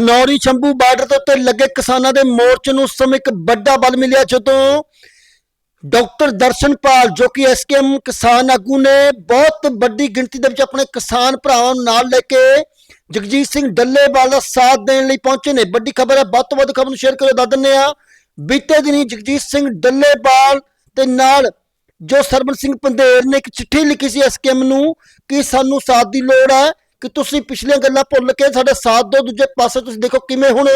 Khanauri Shambhu border ਦੇ ਉੱਤੇ ਲੱਗੇ ਕਿਸਾਨਾਂ ਦੇ ਮੋਰਚੇ ਨੂੰ ਉਸ ਇੱਕ ਵੱਡਾ ਬਲ ਮਿਲਿਆ ਜਦੋਂ ਡਾਕਟਰ ਦਰਸ਼ਨਪਾਲ, ਜੋ ਕਿ ਐਸਕੇਐਮ ਕਿਸਾਨ ਆਗੂ ਨੇ, ਬਹੁਤ ਵੱਡੀ ਗਿਣਤੀ ਦੇ ਵਿੱਚ ਆਪਣੇ ਕਿਸਾਨ ਭਰਾਵਾਂ ਨੂੰ ਨਾਲ ਲੈ ਕੇ ਜਗਜੀਤ ਸਿੰਘ ਡੱਲੇਵਾਲ ਦਾ ਸਾਥ ਦੇਣ ਲਈ ਪਹੁੰਚੇ ਨੇ। ਵੱਡੀ ਖਬਰ ਹੈ, ਵੱਧ ਤੋਂ ਵੱਧ ਖਬਰ ਨੂੰ ਸ਼ੇਅਰ ਕਰੋ ਦੱਸ ਦਿੰਦੇ ਆ ਬੀਤੇ ਦਿਨੀ ਜਗਜੀਤ ਸਿੰਘ ਡੱਲੇਵਾਲ ਤੇ ਨਾਲ ਜੋ ਸਰਬਨ ਸਿੰਘ ਪੰਧੇਰ ਨੇ ਇੱਕ ਚਿੱਠੀ ਲਿਖੀ ਸੀ ਐਸਕੇਐਮ ਨੂੰ ਕਿ ਸਾਨੂੰ ਸਾਥ ਦੀ ਲੋੜ ਹੈ। ਕਿ ਤੁਸੀਂ ਪਿਛਲੀਆਂ ਗੱਲਾਂ ਭੁੱਲ ਕੇ ਸਾਡਾ ਸਾਥ ਦਿਓ, ਦੂਜੇ ਪਾਸੇ ਤੁਸੀਂ ਦੇਖੋ ਕਿਵੇਂ ਹੁਣ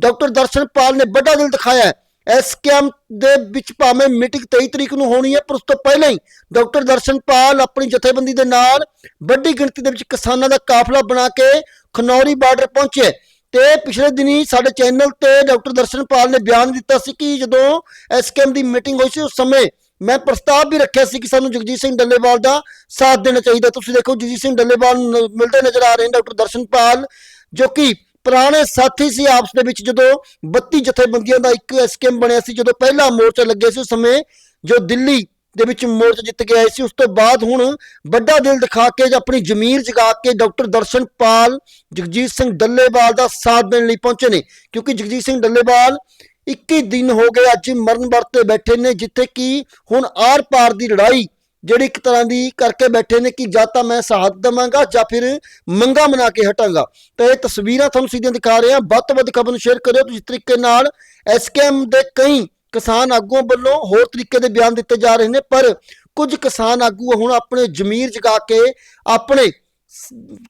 ਡਾਕਟਰ ਦਰਸ਼ਨਪਾਲ ਨੇ ਵੱਡਾ ਦਿਲ ਦਿਖਾਇਆ ਹੈ। ਐਸਕੇਐਮ ਦੇ ਵਿੱਚ ਭਾਵੇਂ ਮੀਟਿੰਗ 23 ਤਰੀਕ ਨੂੰ ਹੋਣੀ ਹੈ, ਪਰ ਉਸ ਤੋਂ ਪਹਿਲਾਂ ਹੀ ਡਾਕਟਰ ਦਰਸ਼ਨਪਾਲ ਆਪਣੀ ਜਥੇਬੰਦੀ ਦੇ ਨਾਲ ਵੱਡੀ ਗਿਣਤੀ ਦੇ ਵਿੱਚ ਕਿਸਾਨਾਂ ਦਾ ਕਾਫਲਾ ਬਣਾ ਕੇ ਖਨੌਰੀ ਬਾਰਡਰ ਪਹੁੰਚੇ ਤੇ ਪਿਛਲੇ ਦਿਨੀ ਸਾਡੇ ਚੈਨਲ ਤੇ ਡਾਕਟਰ ਦਰਸ਼ਨਪਾਲ ਨੇ ਬਿਆਨ ਦਿੱਤਾ ਸੀ ਕਿ ਜਦੋਂ ਐਸਕੇਐਮ ਦੀ ਮੀਟਿੰਗ ਹੋਈ ਸੀ, ਉਸ ਸਮੇਂ ਮੈਂ ਪ੍ਰਸਤਾਵ ਵੀ ਰੱਖਿਆ ਸੀ ਕਿ ਸਾਨੂੰ ਜਗਜੀਤ ਸਿੰਘ ਡੱਲੇਵਾਲ ਦਾ ਸਾਥ ਦੇਣਾ ਚਾਹੀਦਾ। ਤੁਸੀਂ ਦੇਖੋ, ਜਗਜੀਤ ਸਿੰਘ ਡੱਲੇਵਾਲ ਮਿਲਦੇ ਨਜ਼ਰ ਆ ਰਹੇ ਨੇ ਡਾਕਟਰ ਦਰਸ਼ਨਪਾਲ, ਜੋ ਕਿ ਪੁਰਾਣੇ ਸਾਥੀ ਸੀ ਆਪਸ ਦੇ ਵਿੱਚ, ਜਦੋਂ 32 ਜਥੇਬੰਦੀਆਂ ਦਾ ਇੱਕ ਐਸਕੇਐਮ ਬਣਿਆ ਸੀ, ਜਦੋਂ ਪਹਿਲਾ ਮੋਰਚਾ ਲੱਗਿਆ ਸੀ ਉਸ ਸਮੇਂ, ਜੋ ਦਿੱਲੀ ਦੇ ਵਿੱਚ ਮੋਰਚਾ ਜਿੱਤ ਕੇ ਆਏ ਸੀ, ਉਸ ਤੋਂ ਬਾਅਦ ਹੁਣ ਵੱਡਾ ਦਿਲ ਦਿਖਾ ਕੇ ਜਾਂ ਆਪਣੀ ਜ਼ਮੀਰ ਜਗਾ ਕੇ ਡਾਕਟਰ ਦਰਸ਼ਨਪਾਲ ਜਗਜੀਤ ਸਿੰਘ ਡੱਲੇਵਾਲ ਦਾ ਸਾਥ ਦੇਣ ਲਈ ਪਹੁੰਚੇ ਨੇ। ਕਿਉਂਕਿ ਜਗਜੀਤ ਸਿੰਘ ਡੱਲੇਵਾਲ 21 ਦਿਨ ਹੋ ਗਏ ਅੱਜ ਮਰਨ ਵਰਤੇ ਬੈਠੇ ਨੇ, ਜਿੱਥੇ ਕਿ ਹੁਣ ਆਰ ਪਾਰ ਦੀ ਲੜਾਈ, ਜਿਹੜੀ ਇੱਕ ਤਰ੍ਹਾਂ ਦੀ ਕਰਕੇ ਬੈਠੇ ਨੇ ਕਿ ਜਾਂ ਤਾਂ ਮੈਂ ਸਾਥ ਦੇਵਾਂਗਾ ਜਾਂ ਫਿਰ ਮੰਗਾ ਮਨਾ ਕੇ ਹਟਾਂਗਾ। ਤਾਂ ਇਹ ਤਸਵੀਰਾਂ ਤੁਹਾਨੂੰ ਸਿੱਧੀਆਂ ਦਿਖਾ ਰਹੇ ਹਾਂ। ਵੱਧ ਤੋਂ ਵੱਧ ਖਬਰ ਨੂੰ ਸ਼ੇਅਰ ਕਰਿਓ। ਜਿਸ ਤਰੀਕੇ ਨਾਲ ਐਸਕੇਐਮ ਦੇ ਕਈ ਕਿਸਾਨ ਆਗੂਆਂ ਵੱਲੋਂ ਹੋਰ ਤਰੀਕੇ ਦੇ ਬਿਆਨ ਦਿੱਤੇ ਜਾ ਰਹੇ ਨੇ। ਪਰ ਕੁਝ ਕਿਸਾਨ ਆਗੂ ਹੁਣ ਆਪਣੇ ਜ਼ਮੀਰ ਜਗਾ ਕੇ ਆਪਣੇ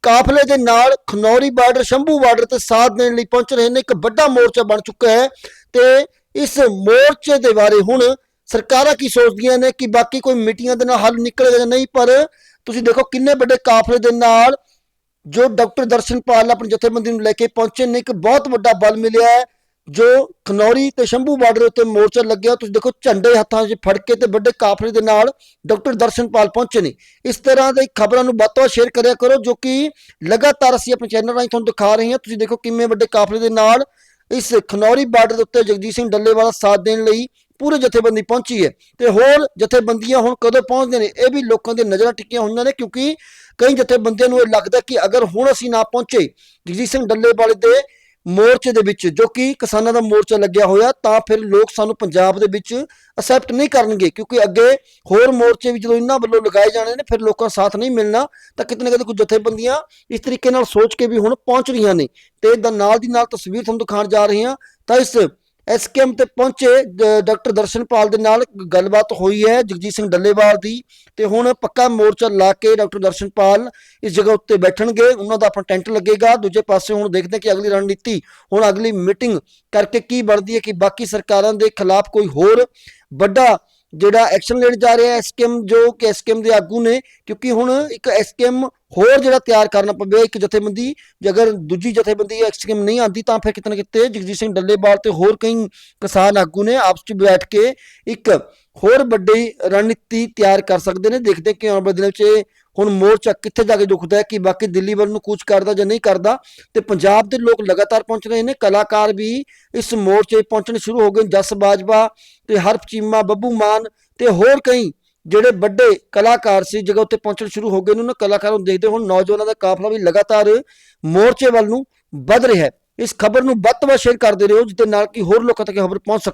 ਕਾਫਲੇ ਦੇ ਨਾਲ ਖਨੌਰੀ ਬਾਰਡਰ, ਸ਼ੰਭੂ ਬਾਰਡਰ ਤੇ ਸਾਥ ਦੇਣ ਲਈ ਪਹੁੰਚ ਰਹੇ ਨੇ, ਇੱਕ ਵੱਡਾ ਮੋਰਚਾ ਬਣ ਚੁੱਕਾ ਹੈ ਤੇ ਇਸ ਮੋਰਚੇ ਦੇ ਬਾਰੇ ਹੁਣ ਸਰਕਾਰਾਂ ਕੀ ਸੋਚਦੀਆਂ ਨੇ ਕਿ ਬਾਕੀ ਕੋਈ ਮੀਟਿੰਗਾਂ ਦੇ ਨਾਲ ਹੱਲ ਨਿਕਲੇਗਾ ਜਾਂ ਨਹੀਂ, ਪਰ ਤੁਸੀਂ ਦੇਖੋ ਕਿੰਨੇ ਵੱਡੇ ਕਾਫਲੇ ਦੇ ਨਾਲ ਜੋ ਡਾਕਟਰ ਦਰਸ਼ਨਪਾਲ ਆਪਣੀ ਜਥੇਬੰਦੀ ਨੂੰ ਲੈ ਕੇ ਪਹੁੰਚੇ ਨੇ, ਇੱਕ ਬਹੁਤ ਵੱਡਾ ਬਲ ਮਿਲਿਆ ਹੈ। ਜੋ ਖਨੌਰੀ ਤੇ ਸ਼ੰਭੂ ਬਾਰਡਰ ਉੱਤੇ ਮੋਰਚਾ ਲੱਗਿਆ, ਤੁਸੀਂ ਦੇਖੋ ਝੰਡੇ ਹੱਥਾਂ 'ਚ ਫੜ ਕੇ ਤੇ ਵੱਡੇ ਕਾਫਲੇ ਦੇ ਨਾਲ ਡਾਕਟਰ ਦਰਸ਼ਨਪਾਲ ਪਹੁੰਚੇ ਨੇ। ਇਸ ਤਰ੍ਹਾਂ ਦੇ ਖਬਰਾਂ ਨੂੰ ਵੱਧ ਤੋਂ ਵੱਧ ਸ਼ੇਅਰ ਕਰਿਆ ਕਰੋ, ਜੋ ਕਿ ਲਗਾਤਾਰ ਅਸੀਂ ਆਪਣੇ ਚੈਨਲ ਰਾਹੀਂ ਤੁਹਾਨੂੰ ਦਿਖਾ ਰਹੇ ਹਾਂ। ਤੁਸੀਂ ਦੇਖੋ ਕਿੰਨੇ ਵੱਡੇ ਕਾਫਲੇ ਦੇ ਨਾਲ ਇਸ ਖਨੌਰੀ ਬਾਰਡਰ ਦੇ ਉੱਤੇ ਜਗਜੀਤ ਸਿੰਘ ਡੱਲੇਵਾਲ ਸਾਥ ਦੇਣ ਲਈ ਪੂਰੇ ਜਥੇਬੰਦੀ ਪਹੁੰਚੀ ਹੈ। ਤੇ ਹੋਰ ਜਥੇਬੰਦੀਆਂ ਹੁਣ ਕਦੋਂ ਪਹੁੰਚਦੇ ਨੇ, ਇਹ ਵੀ ਲੋਕਾਂ ਦੇ ਨਜ਼ਰਾਂ ਟਿੱਕੀਆਂ ਹੋਈਆਂ ਨੇ, ਕਿਉਂਕਿ ਕਈ ਜਥੇਬੰਦੀਆਂ ਨੂੰ ਇਹ ਲੱਗਦਾ ਕਿ ਅਗਰ ਹੁਣ ਅਸੀਂ ਨਾ ਪਹੁੰਚੇ ਜਗਜੀਤ ਸਿੰਘ ਡੱਲੇਵਾਲ ਦੇ ਮੋਰਚੇ ਦੇ ਵਿੱਚ, ਜੋ ਕਿ ਕਿਸਾਨਾਂ ਦਾ ਮੋਰਚਾ ਲੱਗਿਆ ਹੋਇਆ, ਤਾਂ ਫਿਰ ਲੋਕ ਸਾਨੂੰ ਪੰਜਾਬ ਦੇ ਵਿੱਚ ਅਸੈਪਟ ਨਹੀਂ ਕਰਨਗੇ, ਕਿਉਂਕਿ ਅੱਗੇ ਹੋਰ ਮੋਰਚੇ ਵੀ ਜਦੋਂ ਇਹਨਾਂ ਵੱਲੋਂ ਲਗਾਏ ਜਾਣੇ ਨੇ, ਫਿਰ ਲੋਕਾਂ ਦਾ ਸਾਥ ਨਹੀਂ ਮਿਲਣਾ, ਤਾਂ ਕਿਤੇ ਨਾ ਕਿਤੇ ਕੁਝ ਜਥੇਬੰਦੀਆਂ ਇਸ ਤਰੀਕੇ ਨਾਲ ਸੋਚ ਕੇ ਵੀ ਹੁਣ ਪਹੁੰਚ ਰਹੀਆਂ ਨੇ। ਤੇ ਦਾ ਨਾਲ ਦੀ ਨਾਲ ਤਸਵੀਰ ਤੁਹਾਨੂੰ ਦਿਖਾਉਣ ਜਾ ਰਹੇ ਹਾਂ, ਤਾਂ ਇਸ ਐਸਕੇਐਮ ਤੇ ਪਹੁੰਚੇ ਡ- ਡਾਕਟਰ ਦਰਸ਼ਨਪਾਲ ਦੇ ਨਾਲ ਗੱਲਬਾਤ ਹੋਈ ਹੈ, ਜਗਜੀਤ ਸਿੰਘ ਡੱਲੇਵਾਲ ਦੀ। ਤੇ ਹੁਣ ਪੱਕਾ ਮੋਰਚਾ ਲਾ ਕੇ ਡਾਕਟਰ ਦਰਸ਼ਨਪਾਲ ਇਸ ਜਗ੍ਹਾ ਉੱਤੇ ਬੈਠਣਗੇ, ਉਹਨਾਂ ਦਾ ਆਪਣਾ ਟੈਂਟ ਲੱਗੇਗਾ। ਦੂਜੇ ਪਾਸੇ ਹੁਣ ਦੇਖਦੇ ਹਾਂ ਕਿ ਅਗਲੀ ਰਣਨੀਤੀ, ਹੁਣ ਅਗਲੀ ਮੀਟਿੰਗ ਕਰਕੇ ਕੀ ਬਣਦੀ ਹੈ ਕਿ ਬਾਕੀ ਸਰਕਾਰਾਂ ਦੇ ਖਿਲਾਫ ਕੋਈ ਹੋਰ ਵੱਡਾ ਜਿਹੜਾ ਐਕਸ਼ਨ ਲੈਣ ਜਾ ਰਿਹਾ ਹੈ ਐਸਕੇਐਮ ਜੋ ਕਿ ਐਸਕੇਐਮ ਦੇ ਆਗੂ ਨੇ, ਕਿਉਂਕਿ ਹੁਣ ਇੱਕ ਐਸਕੇਐਮ ਹੋਰ ਜਿਹੜਾ ਤਿਆਰ ਕਰਨਾ ਪਵੇ ਇੱਕ ਜਥੇਬੰਦੀ, ਜੇ ਅਗਰ ਦੂਜੀ ਜਥੇਬੰਦੀ ਐਸਕੇਐਮ ਨਹੀਂ ਆਂਦੀ ਤਾਂ ਫਿਰ ਕਿਤੇ ਨਾ ਕਿਤੇ ਜਗਜੀਤ ਸਿੰਘ ਡੱਲੇਵਾਲ ਤੇ ਹੋਰ ਕਈ ਕਿਸਾਨ ਆਗੂ ਨੇ ਆਪਸ ਵਿੱਚ ਬੈਠ ਕੇ ਇੱਕ ਹੋਰ ਵੱਡੀ ਰਣਨੀਤੀ ਤਿਆਰ ਕਰ ਸਕਦੇ ਨੇ। ਦੇਖਦੇ ਕਿ ਆਉਣ ਵਾਲੇ ਦਿਨਾਂ 'ਚ ਹੁਣ ਮੋਰਚਾ ਕਿੱਥੇ ਜਾ ਕੇ ਦੁਖਦਾ ਹੈ ਕਿ ਬਾਕੀ ਦਿੱਲੀ ਵੱਲ ਨੂੰ ਕੂਚ ਕਰਦਾ ਜਾਂ ਨਹੀਂ ਕਰਦਾ। ਤੇ ਪੰਜਾਬ ਦੇ ਲੋਕ ਲਗਾਤਾਰ ਪਹੁੰਚ ਰਹੇ ਨੇ। ਕਲਾਕਾਰ ਵੀ ਇਸ ਮੋਰਚੇ ਪਹੁੰਚਣੇ ਸ਼ੁਰੂ ਹੋ ਗਏ ਜਸ ਬਾਜਵਾ ਤੇ ਹਰਪ ਚੀਮਾ, ਬੱਬੂ ਮਾਨ ਤੇ ਹੋਰ ਕਈ ਜਿਹੜੇ ਵੱਡੇ ਕਲਾਕਾਰ ਸੀ, ਜਗ੍ਹਾ ਉੱਤੇ ਪਹੁੰਚਣ ਸ਼ੁਰੂ ਹੋ ਗਏ ਨੇ। ਉਹਨਾਂ ਕਲਾਕਾਰਾਂ ਨੂੰ ਦੇਖਦੇ ਹੁਣ ਨੌਜਵਾਨਾਂ ਦਾ ਕਾਫਲਾ ਵੀ ਲਗਾਤਾਰ ਮੋਰਚੇ ਵੱਲ ਨੂੰ ਵੱਧ ਰਿਹਾ ਹੈ। ਇਸ ਖਬਰ ਨੂੰ ਵੱਧ ਤੋਂ ਵੱਧ ਸ਼ੇਅਰ ਕਰਦੇ ਰਹੋ ਜਿੱਤੇ ਨਾਲ ਕਿ ਹੋਰ ਲੋਕਾਂ ਤੱਕ ਖਬਰ ਪਹੁੰਚ ਸਕੇ।